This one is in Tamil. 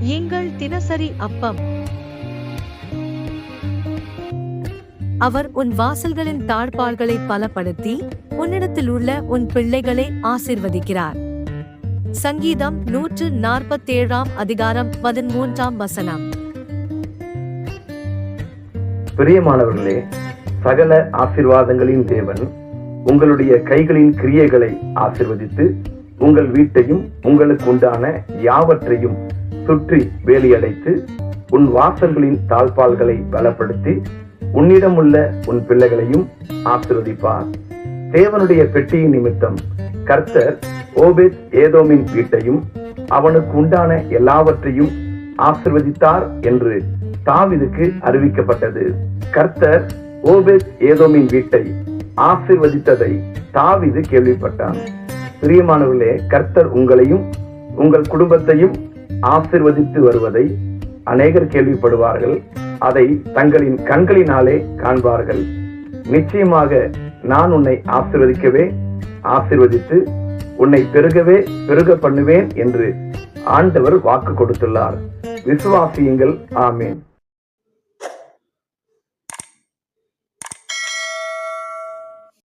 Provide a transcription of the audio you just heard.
எங்கள் தினசரி அப்பம். அவர் உன் வாசல்களின் தாழ்பால்களை பலப்படுத்தி உன்னிடத்தில் உள்ள உன் பிள்ளைகளை ஆசிர்வதிக்கிறார். சங்கீதம் நூற்று நாற்பத்தேழாம் அதிகாரம் பதிமூன்றாம் வசனம். பிரியமானவர்களே சகல ஆசிர்வாதங்களின் தேவன் உங்களுடைய கைகளின் கிரியைகளை ஆசிர்வதித்து உங்கள் வீட்டையும் உங்களுக்கு உண்டான யாவற்றையும் சுற்றி வேலியடைத்து உன் வாசல்களின் தாழ்பால்களை பலப்படுத்தி உன்னிடமுள்ள உன் பிள்ளைகளையும் ஆசிர்வதிப்பார். தேவனுடைய பெட்டியின் நிமித்தம் கர்த்தர் ஓபேத் ஏதோமின் வீட்டையும் அவனுக்கு உண்டான எல்லாவற்றையும் ஆசிர்வதித்தார் என்று தாவிதுக்கு அறிவிக்கப்பட்டது. கர்த்தர் ஓபேத் ஏதோமின் வீட்டை ஆசிர்வதித்ததை தாவிது கேள்விப்பட்டான். பிரியமானவர்களே கர்த்தர் உங்களையும் உங்கள் குடும்பத்தையும் ஆசிர்வதித்து வருவதை அநேகர் கேள்விப்படுவார்கள். அதை தங்களின் கண்களினாலே காண்பார்கள். நிச்சயமாக நான் உன்னை ஆசிர்வதிக்கவே ஆசிர்வதித்து உன்னை பெருகவே பெருக பண்ணுவேன் என்று ஆண்டவர் வாக்கு கொடுத்துள்ளார். விசுவாசியுங்கள். ஆமேன்.